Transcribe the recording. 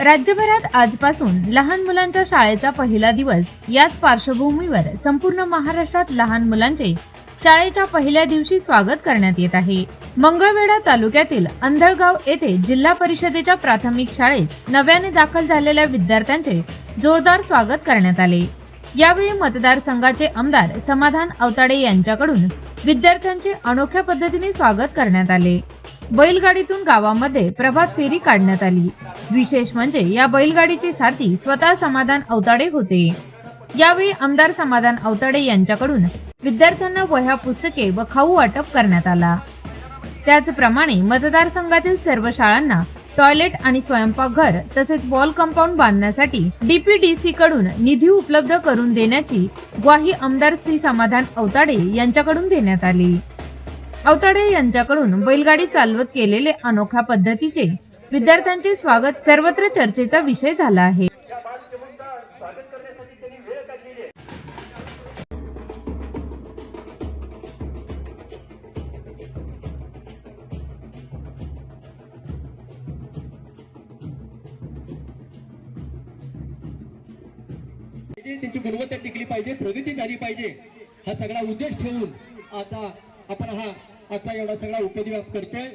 राज्यभरात आजपासून लहान मुलांच्या शाळेचा पहिला दिवस याच पार्श्वभूमीवर संपूर्ण महाराष्ट्रात लहान मुलांचे शाळेच्या पहिल्या दिवशी स्वागत करण्यात येत आहे. मंगळवेढा तालुक्यातील अंधळगाव येथे जिल्हा परिषदेच्या प्राथमिक शाळेत नव्याने दाखल झालेल्या विद्यार्थ्यांचे जोरदार स्वागत करण्यात आले. यावेळी मतदारसंघाचे आमदार समाधान अवताडे यांच्याकडून विद्यार्थ्यांचे अनोख्या पद्धतीने स्वागत करण्यात आले. बैलगाडीतून गावामध्ये प्रभात फेरी काढण्यात आली. विशेष म्हणजे या बैलगाडीचे साथी स्वतः समाधान अवताडे होते. यावेळी आमदार समाधान अवताडे यांच्याकडून विद्यार्थ्यांना वह्या पुस्तके व खाऊ वाटप करण्यात आला. त्याचप्रमाणे मतदारसंघातील सर्व शाळांना टॉयलेट आणि स्वयंपाकघर तसेच वॉल कंपाऊंड बांधण्यासाठी डीपीडीसी कडून निधी उपलब्ध करून देण्याची ग्वाही आमदार श्री समाधान अवताडे यांच्याकडून देण्यात आली. अवताडे यांच्याकडून बैलगाडी चालवत केलेले अनोख्या पद्धतीचे विद्यार्थ्यांचे स्वागत सर्वत्र चर्चेचा विषय झाला आहे. त्यांची गुणवत्ता टिकली पाहिजे प्रगती झाली पाहिजे हा सगळा उद्देश ठेवून आता आपण हा आजचा एवढा सगळा उपद्व्याप करतोय.